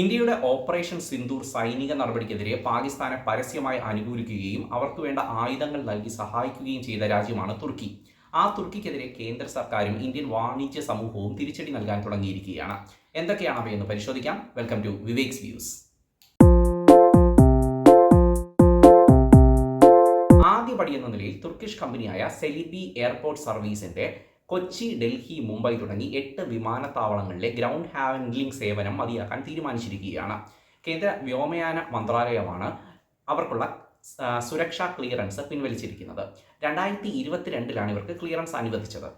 ഇന്ത്യയുടെ ഓപ്പറേഷൻ സിന്ദൂർ സൈനിക നടപടിക്കെതിരെ പാകിസ്ഥാനെ പരസ്യമായി അനുകൂലിക്കുകയും അവർക്ക് വേണ്ട ആയുധങ്ങൾ നൽകി സഹായിക്കുകയും ചെയ്ത രാജ്യമാണ് തുർക്കി. ആ തുർക്കിക്കെതിരെ കേന്ദ്ര സർക്കാരും ഇന്ത്യൻ വാണിജ്യ സമൂഹവും തിരിച്ചടി നൽകാൻ തുടങ്ങിയിരിക്കുകയാണ്. എന്തൊക്കെയാണ് അവയെന്ന് പരിശോധിക്കാം. Welcome to Vivek's views. ആദ്യപടി എന്ന നിലയിൽ തുർക്കിഷ് കമ്പനിയായ സെലിബി എയർപോർട്ട് സർവീസിന്റെ കൊച്ചി ഡൽഹി മുംബൈ തുടങ്ങി എട്ട് വിമാനത്താവളങ്ങളിലെ ഗ്രൗണ്ട് ഹാൻഡ്ലിംഗ് സേവനം മതിയാക്കാൻ തീരുമാനിച്ചിരിക്കുകയാണ്. കേന്ദ്ര വ്യോമയാന മന്ത്രാലയമാണ് അവർക്കുള്ള സുരക്ഷാ ക്ലിയറൻസ് പിൻവലിച്ചിരിക്കുന്നത്. രണ്ടായിരത്തി ഇരുപത്തിരണ്ടിലാണ് ഇവർക്ക് ക്ലിയറൻസ് അനുവദിച്ചത്.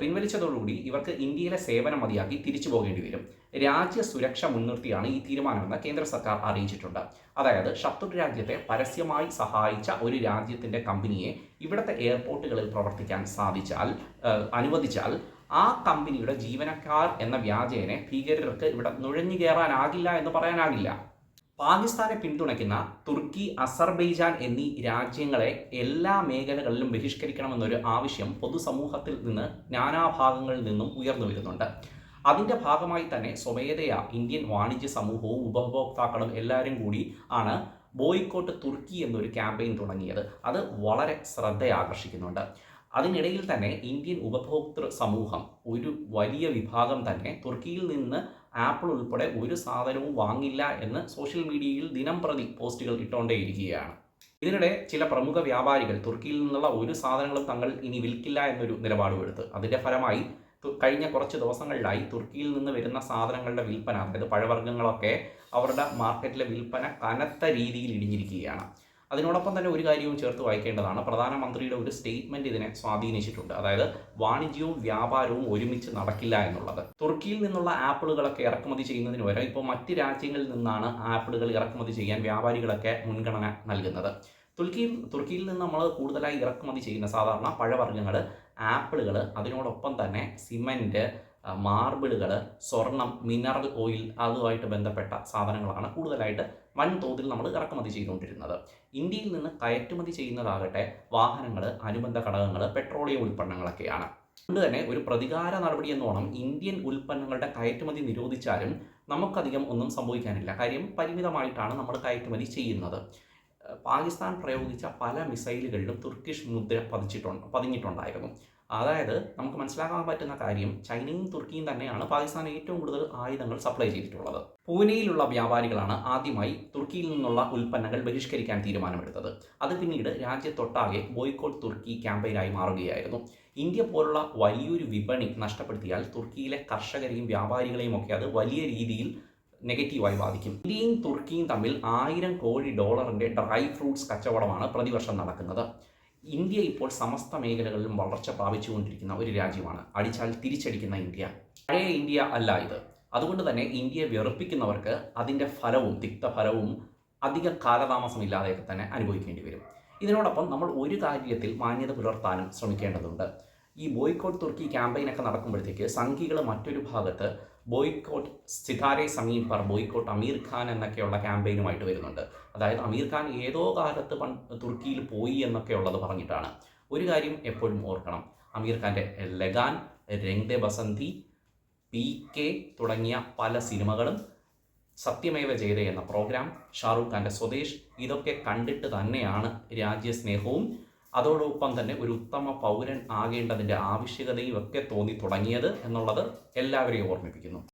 പിൻവലിച്ചതോടുകൂടി ഇവർക്ക് ഇന്ത്യയിലെ സേവനം മതിയാക്കി തിരിച്ചു പോകേണ്ടി വരും. രാജ്യ സുരക്ഷ മുൻനിർത്തിയാണ് ഈ തീരുമാനമെന്ന് കേന്ദ്ര സർക്കാർ അറിയിച്ചിട്ടുണ്ട്. അതായത് ശത്രു രാജ്യത്തെ പരസ്യമായി സഹായിച്ച ഒരു രാജ്യത്തിന്റെ കമ്പനിയെ ഇവിടുത്തെ എയർപോർട്ടുകളിൽ പ്രവർത്തിക്കാൻ സാധിച്ചാൽ അനുവദിച്ചാൽ ആ കമ്പനിയുടെ ജീവനക്കാർ എന്ന വ്യാജേനെ ഭീകരർക്ക് ഇവിടെ നുഴഞ്ഞു കയറാനാകില്ല എന്ന് പറയാനാകില്ല. പാകിസ്ഥാനെ പിന്തുണയ്ക്കുന്ന തുർക്കി അസർബൈജാൻ എന്നീ രാജ്യങ്ങളെ എല്ലാ മേഖലകളിലും ബഹിഷ്കരിക്കണമെന്നൊരു ആവശ്യം പൊതുസമൂഹത്തിൽ നിന്ന് നാനാഭാഗങ്ങളിൽ നിന്നും ഉയർന്നു വരുന്നുണ്ട്. അതിന്റെ ഭാഗമായി തന്നെ സ്വമേധയാ ഇന്ത്യൻ വാണിജ്യ സമൂഹവും ഉപഭോക്താക്കളും എല്ലാവരും കൂടി ആണ് ബോയ്ക്കോട്ട് തുർക്കി എന്നൊരു ക്യാമ്പയിൻ തുടങ്ങിയത്. അത് വളരെ ശ്രദ്ധയാകർഷിക്കുന്നുണ്ട്. അതിനിടയിൽ തന്നെ ഇന്ത്യൻ ഉപഭോക്തൃ സമൂഹം ഒരു വലിയ വിഭാഗം തന്നെ തുർക്കിയിൽ നിന്ന് ആപ്പിൾ ഉൾപ്പെടെ ഒരു സാധനവും വാങ്ങില്ല എന്ന് സോഷ്യൽ മീഡിയയിൽ ദിനം പ്രതി പോസ്റ്റുകൾ ഇട്ടുകൊണ്ടേയിരിക്കുകയാണ് ഇതിനിടെ ചില പ്രമുഖ വ്യാപാരികൾ തുർക്കിയിൽ നിന്നുള്ള ഒരു സാധനങ്ങളും തങ്ങൾ ഇനി വിൽക്കില്ല എന്നൊരു നിലപാടും എടുത്ത് അതിന്റെ ഫലമായി കഴിഞ്ഞ കുറച്ച് ദിവസങ്ങളിലായി തുർക്കിയിൽ നിന്ന് വരുന്ന സാധനങ്ങളുടെ വിൽപ്പന അതായത് പഴവർഗങ്ങളൊക്കെ അവരുടെ മാർക്കറ്റിലെ വിൽപ്പന കനത്ത രീതിയിൽ ഇടിഞ്ഞിരിക്കുകയാണ്. അതിനോടൊപ്പം തന്നെ ഒരു കാര്യവും ചേർത്ത് വായിക്കേണ്ടതാണ്. പ്രധാനമന്ത്രിയുടെ ഒരു സ്റ്റേറ്റ്മെന്റ് ഇതിനെ സ്വാധീനിച്ചിട്ടുണ്ട്. അതായത് വാണിജ്യവും വ്യാപാരവും ഒരുമിച്ച് നടക്കില്ല എന്നുള്ളത്. തുർക്കിയിൽ നിന്നുള്ള ആപ്പിളുകളൊക്കെ ഇറക്കുമതി ചെയ്യുന്നതിന് പകരം ഇപ്പോൾ മറ്റ് രാജ്യങ്ങളിൽ നിന്നാണ് ആപ്പിളുകൾ ഇറക്കുമതി ചെയ്യാൻ വ്യാപാരികളൊക്കെ മുൻഗണന നൽകുന്നത്. തുർക്കിയിൽ തുർക്കിയിൽ നിന്ന് നമ്മൾ കൂടുതലായി ഇറക്കുമതി ചെയ്യുന്ന സാധാരണ പഴവർഗങ്ങൾ ആപ്പിളുകൾ അതിനോടൊപ്പം തന്നെ സിമന്റ് മാർബിളുകൾ സ്വർണം മിനറൽ ഓയിൽ അതുമായിട്ട് ബന്ധപ്പെട്ട സാധനങ്ങളാണ് കൂടുതലായിട്ട് വൻതോതിൽ നമ്മൾ ഇറക്കുമതി ചെയ്തുകൊണ്ടിരുന്നത്. ഇന്ത്യയിൽ നിന്ന് കയറ്റുമതി ചെയ്യുന്നതാകട്ടെ വാഹനങ്ങൾ അനുബന്ധ ഘടകങ്ങൾ പെട്രോളിയം ഉൽപ്പന്നങ്ങളൊക്കെയാണ്. അതുകൊണ്ട് തന്നെ ഒരു പ്രതികാര നടപടി എന്നോണം ഇന്ത്യൻ ഉൽപ്പന്നങ്ങളുടെ കയറ്റുമതി നിരോധിച്ചാലും നമുക്കധികം ഒന്നും സംഭവിക്കാനില്ല. കാര്യം പരിമിതമായിട്ടാണ് നമ്മൾ കയറ്റുമതി ചെയ്യുന്നത്. പാകിസ്ഥാൻ പ്രയോഗിച്ച പല മിസൈലുകളിലും തുർക്കിഷ് മുദ്ര പതിച്ചിട്ടുണ്ട് പതിഞ്ഞിട്ടുണ്ടായിരുന്നു. അതായത് നമുക്ക് മനസ്സിലാക്കാൻ പറ്റുന്ന കാര്യം ചൈനയും തുർക്കിയും തന്നെയാണ് പാകിസ്ഥാൻ ഏറ്റവും കൂടുതൽ ആയുധങ്ങൾ സപ്ലൈ ചെയ്തിട്ടുള്ളത്. പൂനെയിലുള്ള വ്യാപാരികളാണ് ആദ്യമായി തുർക്കിയിൽ നിന്നുള്ള ഉൽപ്പന്നങ്ങൾ ബഹിഷ്കരിക്കാൻ തീരുമാനമെടുത്തത്. അത് പിന്നീട് രാജ്യത്തൊട്ടാകെ ബോയ്ക്കോട്ട് തുർക്കി ക്യാമ്പയിനായി മാറുകയായിരുന്നു. ഇന്ത്യ പോലുള്ള വലിയൊരു വിപണി നഷ്ടപ്പെടുത്തിയാൽ തുർക്കിയിലെ കർഷകരെയും വ്യാപാരികളെയും ഒക്കെ അത് വലിയ രീതിയിൽ നെഗറ്റീവായി ബാധിക്കും. ഇന്ത്യയും തുർക്കിയും തമ്മിൽ ആയിരം കോടി ഡോളറിന്റെ ഡ്രൈ ഫ്രൂട്ട്സ് കച്ചവടമാണ് പ്രതിവർഷം നടക്കുന്നത്. ഇന്ത്യ ഇപ്പോൾ സമസ്ത മേഖലകളിലും വളർച്ച പ്രാപിച്ചുകൊണ്ടിരിക്കുന്ന ഒരു രാജ്യമാണ്. അടിച്ചാൽ തിരിച്ചടിക്കുന്ന ഇന്ത്യ. പഴയ ഇന്ത്യ അല്ല ഇത്. അതുകൊണ്ട് തന്നെ ഇന്ത്യയെ വെറുപ്പിക്കുന്നവർക്ക് അതിന്റെ ഫലവും തിക്തഫലവും അധിക കാലതാമസമില്ലാതെയൊക്കെ തന്നെ അനുഭവിക്കേണ്ടി വരും. ഇതിനോടൊപ്പം നമ്മൾ ഒരു കാര്യത്തിൽ മാന്യത പുലർത്താനും ശ്രമിക്കേണ്ടതുണ്ട്. ഈ ബോയ്ക്കോട്ട് തുർക്കി ക്യാമ്പയിനൊക്കെ നടക്കുമ്പോഴത്തേക്ക് സംഘികൾ മറ്റൊരു ഭാഗത്ത് ബോയ്ക്കോട്ട് സിതാരെ സമീം പർ ബോയ്ക്കോട്ട് അമീർ ഖാൻ എന്നൊക്കെയുള്ള ക്യാമ്പയിനുമായിട്ട് വരുന്നുണ്ട്. അതായത് അമീർ ഖാൻ ഏതോ കാലത്ത് പൺ തുർക്കിയിൽ പോയി എന്നൊക്കെ ഉള്ളത് പറഞ്ഞിട്ടാണ്. ഒരു കാര്യം എപ്പോഴും ഓർക്കണം. അമീർ ഖാന്റെ ലഗാൻ രംഗ് ദെ ബസന്തി പി കെ തുടങ്ങിയ പല സിനിമകളും സത്യമേവ ജയതേ എന്ന പ്രോഗ്രാം ഷാറൂഖ് ഖാന്റെ സ്വദേശ് ഇതൊക്കെ കണ്ടിട്ട് തന്നെയാണ് രാജ്യസ്നേഹവും അതോടൊപ്പം തന്നെ ഒരു ഉത്തമ പൗരൻ ആകേണ്ടതിന്റെ ആവശ്യകതയും ഒക്കെ തോന്നി തുടങ്ങിയത് എന്നുള്ളത് എല്ലാവരെയും ഓർമ്മിപ്പിക്കുന്നു.